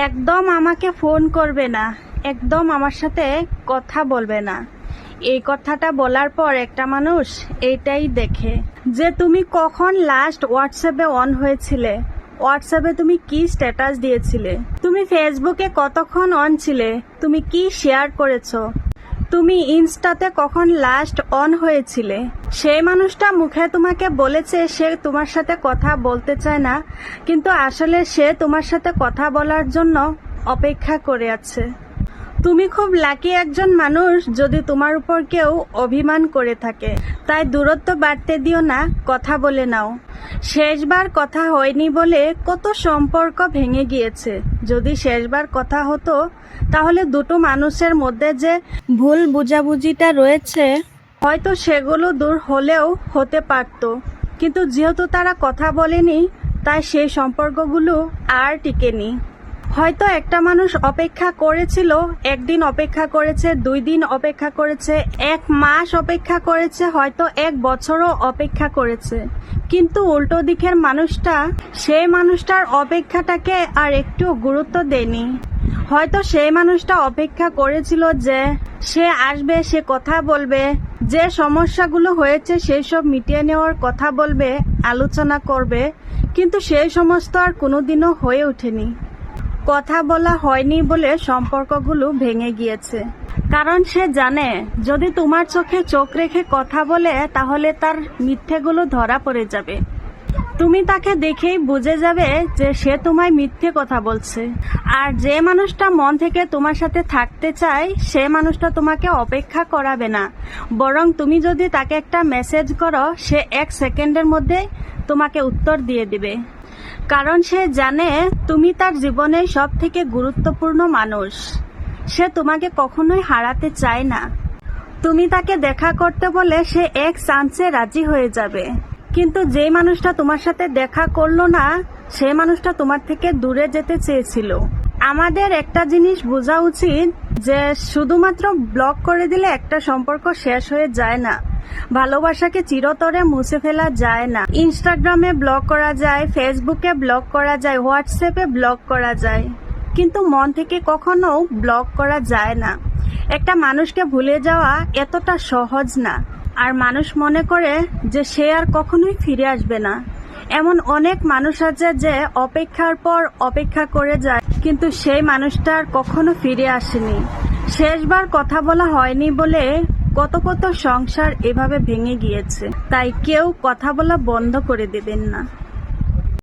একদম আমাকে ফোন করবে না, একদম আমার সাথে কথা বলবে না। এই কথাটা বলার পর একটা মানুষ এইটাই দেখে যে তুমি কখন লাস্ট হোয়াটসঅ্যাপে অন হয়েছিলে? হোয়াটসঅ্যাপে তুমি কি স্ট্যাটাস দিয়েছিলে? তুমি ফেসবুকে কতক্ষণ অন ছিলে? তুমি কি শেয়ার করেছ? তুমি ইনস্টাতে কখন লাস্ট অন হয়েছিলে? সেই মানুষটা মুখে তোমাকে বলেছে, সে তোমার সাথে কথা বলতে চায় না, কিন্তু আসলে সে তোমার সাথে কথা বলার জন্য অপেক্ষা করে আছে। তুমি খুব লাকি একজন মানুষ যদি তোমার উপর কেউ অভিমান করে থাকে। তাই দূরত্ব বাড়তে দিও না, কথা বলে নাও। শেষবার কথা হয়নি বলে কত সম্পর্ক ভেঙে গিয়েছে। যদি শেষবার কথা হতো, তাহলে দুটো মানুষের মধ্যে যে ভুল বুঝাবুঝিটা রয়েছে, হয়তো সেগুলো দূর হলেও হতে পারত। কিন্তু যেহেতু তারা কথা বলেনি, তাই সেই সম্পর্কগুলো আর টিকেনি। হয়তো একটা মানুষ অপেক্ষা করেছিল, একদিন অপেক্ষা করেছে, দুই দিন অপেক্ষা করেছে, এক মাস অপেক্ষা করেছে, হয়তো এক বছরও অপেক্ষা করেছে। কিন্তু উল্টো দিকের মানুষটা, সেই মানুষটার অপেক্ষাটাকে আর একটু গুরুত্ব দেয়নি। হয়তো সেই মানুষটা অপেক্ষা করেছিল যে, সে আসবে, সে কথা বলবে, যে সমস্যাগুলো হয়েছে সেই সব মিটিয়ে নেওয়ার কথা বলবে, আলোচনা করবে, কিন্তু সেই সমস্ত আর কোনোদিনও হয়ে ওঠেনি। কথা বলা হয়নি বলে সম্পর্কগুলো ভেঙে গিয়েছে। কারণ সে জানে, যদি তোমার চোখে চোখ রেখে কথা বলে, তাহলে তার মিথ্যেগুলো ধরা পড়ে যাবে। তুমি তাকে দেখেই বুঝে যাবে যে সে তোমায় মিথ্যে কথা বলছে। আর যে মানুষটা মন থেকে তোমার সাথে থাকতে চায়, সে মানুষটা তোমাকে অপেক্ষা করাবে না। বরং তুমি যদি তাকে একটা মেসেজ করো, সে এক সেকেন্ডের মধ্যে তোমাকে উত্তর দিয়ে দিবে। কারণ সে জানে তুমি তার জীবনের সব থেকে গুরুত্বপূর্ণ মানুষ। সে তোমাকে কখনোই হারাতে চায় না। তুমি তাকে দেখা করতে বলে সে এক চান্সে রাজি হয়ে যাবে। কিন্তু যে মানুষটা তোমার সাথে দেখা করল না সেই মানুষটা তোমার থেকে দূরে যেতে চেয়েছিল। আমাদের একটা জিনিস বোঝা উচিত যে শুধুমাত্র ব্লক করে দিলে একটা সম্পর্ক শেষ হয়ে যায় না। ভালোবাসাকে চিরতরে মুছে ফেলা যায় না। ইনস্টাগ্রামে ব্লক করা যায় ফেসবুকে ব্লক করা যায় হোয়াটসঅ্যাপে ব্লক করা যায়। কিন্তু মন থেকে কখনো ব্লক করা যায় না। একটা মানুষকে ভুলে যাওয়া এতটা সহজ না। আর মানুষ মনে করে যে সে আর কখনোই ফিরে আসবে না। এমন অনেক মানুষ আছে যে অপেক্ষার পর অপেক্ষা করে যায়, কিন্তু সেই মানুষটা আর কখনো ফিরে আসেনি। শেষবার কথা বলা হয়নি বলে কত কত সংসার এভাবে ভেঙে গিয়েছে তাই কেউ কথা বলা বন্ধ করে দেবেন না।